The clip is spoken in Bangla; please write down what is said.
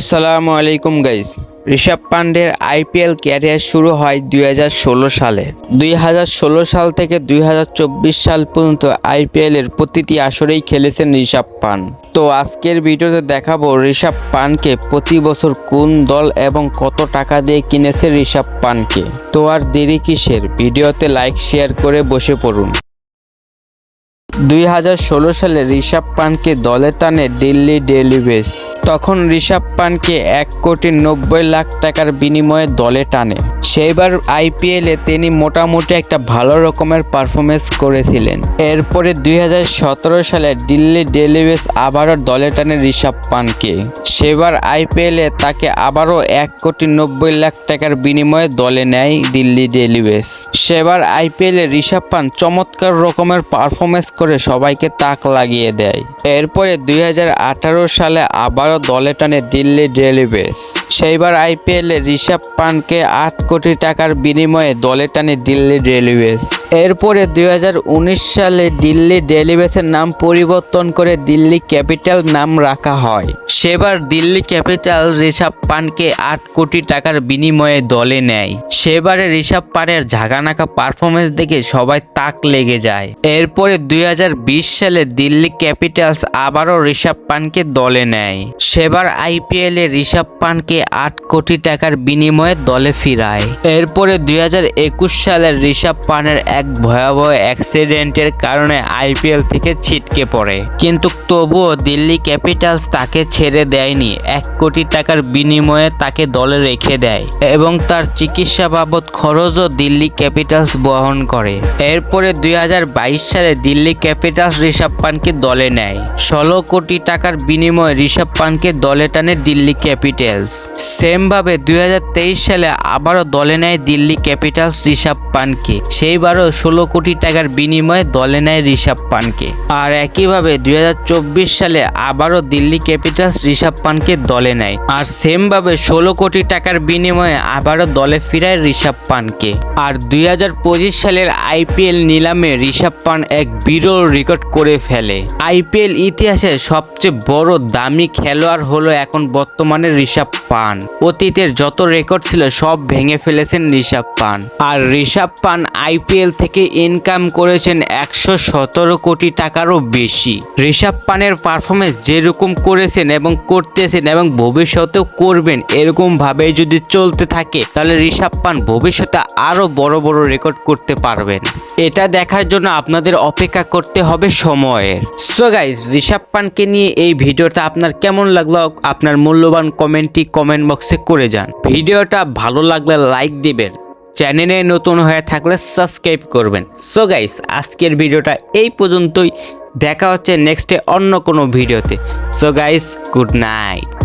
আসসালামু আলাইকুম গাইস ঋষভ পান্ডের আইপিএল ক্যারিয়ার শুরু হয় দুই হাজার ষোলো সালে। দুই হাজার ষোলো সাল থেকে দুই হাজার চব্বিশ সাল পর্যন্ত আইপিএল এর প্রতিটি আসরেই খেলেছেন ঋষভ পান তো আজকের ভিডিওতে দেখাবো ঋষভ পানকে প্রতি বছর কোন দল এবং কত টাকা দিয়ে কিনেছে ঋষভ পানকে তো আর দেরি কিসের? ভিডিওতে লাইক শেয়ার করে বসে পড়ুন। দুই হাজার ষোলো সালে ঋষভ পানকে দলে টানে দিল্লি ডেলিভেস তখন ঋষভ পানকে এক কোটি নব্বই লাখ টাকার বিনিময়ে দলে টানে। সেইবার আইপিএলে তিনি মোটামুটি একটা ভালো রকমের পারফরমেন্স করেছিলেন। এরপরে দুই হাজার সতেরো সালে দিল্লি ডেলিভেস আবারও দলে টানে ঋষভ পানকে সেবার আইপিএলে তাকে আবারও এক কোটি নব্বই লাখ টাকার বিনিময়ে দলে নেয় দিল্লি ডেলিভেস সেবার আইপিএলে ঋষভ পান চমৎকার রকমের পারফরমেন্স করে সবাইকে তাক লাগিয়ে দেয়। এরপরে দুই হাজার আঠারো সালে আবারও দলে টানে দিল্লি ডেলিভেস সেইবার আইপিএলে ঋষভ পানকে আট কোটি টাকার বিনিময়ে দলে টানে দিল্লি ডেলিভেস এরপরে দুই সালে দিল্লি ডেলিভেসের নাম পরিবর্তন করে দিল্লি ক্যাপিটাল নাম রাখা হয়। সেবার দিল্লি ক্যাপিটাল ঋষভ পানকে আট কোটি টাকার বিনিময়ে দলে নেয়। সেবারে ঋষভ পানের ঝাগানাকা পারফরমেন্স দেখে সবাই তাক লেগে যায়। এরপরে দুই হাজার সালে দিল্লি ক্যাপিটালস আবারও ঋষভ পানকে দলে নেয়। সেবার আইপিএল এ ঋষভ পানকে আট কোটি টাকার বিনিময়ে দলে ফিরায়। এরপরে দুই সালের ঋষভ পানের এক ভয়াবহ অ্যাক্সিডেন্টের কারণে আইপিএল থেকে ছিটকে পড়ে। কিন্তু তবুও দিল্লি ক্যাপিটালস তাকে ছেড়ে দেয়নি, এক কোটি টাকার বিনিময়ে তাকে দলে রেখে দেয় এবং তার চিকিৎসা বাবদ খরচও দিল্লি ক্যাপিটালস বহন করে। এরপরে দুই হাজার বাইশ সালে দিল্লি ক্যাপিটালস ঋষভ পানকে দলে নেয়। ষোলো কোটি টাকার বিনিময়ে ঋষভ পানকে দলে টানে দিল্লি ক্যাপিটালস। সেমভাবে দুই হাজার তেইশ সালে আবারও দলে নেয় দিল্লি ক্যাপিটালস ঋষভ পানকে সেইবারও ষোলো কোটি টাকার বিনিময়ে দলে নেয় ঋষভ পানকে আর একইভাবে দুই হাজার চব্বিশ সালে আবারও দিল্লি ক্যাপিটালস ঋষভ পানকে দলে নেয়। আর সেমভাবে ষোলো কোটি টাকার বিনিময়ে আবারও দলে ফিরায় ঋষভ পানকে আর দুই হাজার পঁচিশ সালের আইপিএল নিলামে ঋষভ পান এক বিরল রেকর্ড করে ফেলে। আইপিএল ইতিহাসে সবচেয়ে বড় দামি খেলোয়াড় হলো এখন বর্তমানে ঋষভ পান অতীতের যত রেকর্ড ছিল সব ভেঙে ফেলেছেন ঋষভ পান আর ঋষভ পান আইপিএল থেকে ইনকাম করেছেন একশো সতেরো কোটি টাকারও বেশি। ঋষভ পানের পারফরমেন্স যেরকম করেছেন এবং করতেছেন এবং ভবিষ্যতেও করবেন এরকম ভাবে যদি চলতে থাকে, তাহলে ঋষভ পান ভবিষ্যতে আরও বড় বড় রেকর্ড করতে পারবেন। এটা দেখার জন্য আপনাদের অপেক্ষা করতে হবে সময়ের। সো গাইজ ঋষভ পানকে নিয়ে এই ভিডিওটা আপনার কেমন লাগল? আপনার মূল্যবান কমেন্টটি কমেন্ট বক্সে করে যান। ভিডিওটা ভালো লাগলে লাইক দিবেন। চ্যানেলে নতুন হয়ে থাকলে সাবস্ক্রাইব করবেন। সো গাইস আজকের ভিডিওটা এই পর্যন্তই। দেখা হচ্ছে নেক্সটে অন্য কোনো ভিডিওতে। So guys good night